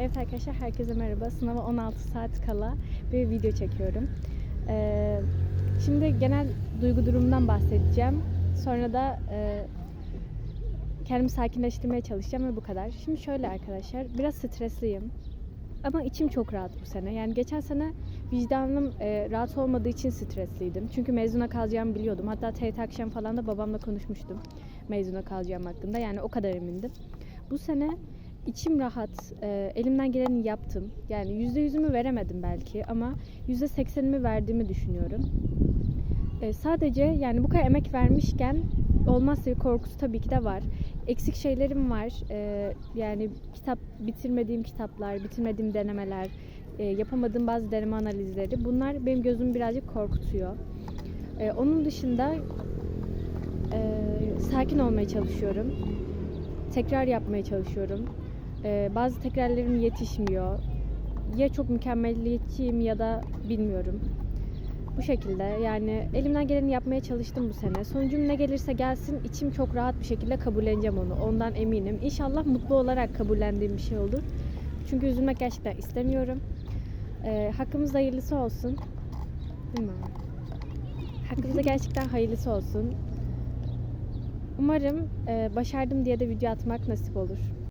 Evet arkadaşlar herkese merhaba. Sınava 16 saat kala bir video çekiyorum. Ee, şimdi genel duygu durumumdan bahsedeceğim. Sonra da e, kendimi sakinleştirmeye çalışacağım ve bu kadar. Şimdi şöyle arkadaşlar biraz stresliyim. Ama içim çok rahat bu sene. Yani geçen sene vicdanım e, rahat olmadığı için stresliydim. Çünkü mezuna kalacağımı biliyordum. Hatta TYT akşam falan da babamla konuşmuştum. Mezuna kalacağım hakkında. Yani o kadar emindim. Bu sene içim rahat. e, elimden geleni yaptım. Yani yüzde yüzümü veremedim belki ama yüzde seksenimi verdiğimi düşünüyorum. E, sadece yani bu kadar emek vermişken olmazsa bir korkusu tabii ki de var. Eksik şeylerim var. E, yani kitap bitirmediğim kitaplar, bitirmediğim denemeler, e, yapamadığım bazı deneme analizleri. Bunlar benim gözümü birazcık korkutuyor. E, onun dışında e, sakin olmaya çalışıyorum. Tekrar yapmaya çalışıyorum. E, bazı tekrarlarım yetişmiyor. Ya çok mükemmeliyetçiyim ya da bilmiyorum. Bu şekilde yani elimden geleni yapmaya çalıştım bu sene. Sonucum ne gelirse gelsin içim çok rahat bir şekilde kabulleneceğim onu. Ondan eminim. İnşallah mutlu olarak kabullendiğim bir şey olur. Çünkü üzülmek gerçekten istemiyorum. Ee, hakkımızda hayırlısı olsun. Bilmiyorum. Hakkımızda gerçekten hayırlısı olsun. Umarım e, başardım diye de video atmak nasip olur.